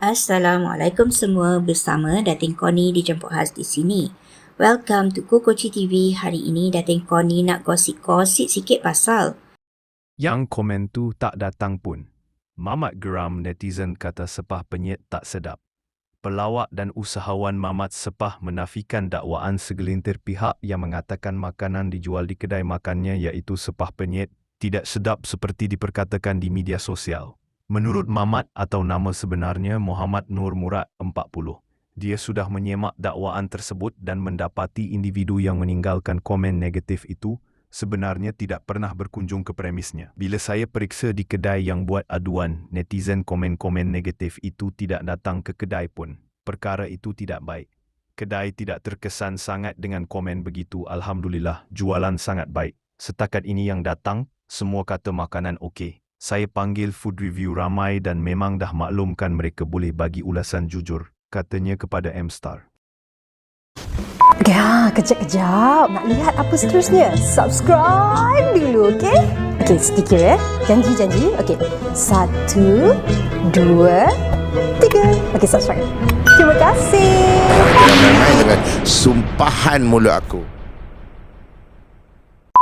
Assalamualaikum semua bersama Datin Koni dijemput khas di sini. Welcome to Kukoci TV. Hari ini Datin Koni nak gosip-gosip sikit pasal Yang komen tu tak datang pun. Mamat geram netizen kata sepah penyet tak sedap. Pelawak dan usahawan Mamat Sepah menafikan dakwaan segelintir pihak yang mengatakan makanan dijual di kedai makannya iaitu sepah penyet tidak sedap seperti diperkatakan di media sosial. Menurut Mamat atau nama sebenarnya Muhammad Nur Murad 40, dia sudah menyemak dakwaan tersebut dan mendapati individu yang meninggalkan komen negatif itu sebenarnya tidak pernah berkunjung ke premisnya. Bila saya periksa di kedai yang buat aduan, netizen komen-komen negatif itu tidak datang ke kedai pun. Perkara itu tidak baik. Kedai tidak terkesan sangat dengan komen begitu. Alhamdulillah, jualan sangat baik. Setakat ini yang datang, semua kata makanan okey. Saya panggil food review ramai dan memang dah maklumkan mereka boleh bagi ulasan jujur, katanya kepada M-Star. Ya, kejap-kejap. Nak lihat apa seterusnya? Subscribe dulu, okey? Okey, sedikit ya. Janji-janji. Okey. Satu, dua, tiga. Okey, subscribe. Terima kasih. Dengan sumpahan mulut aku.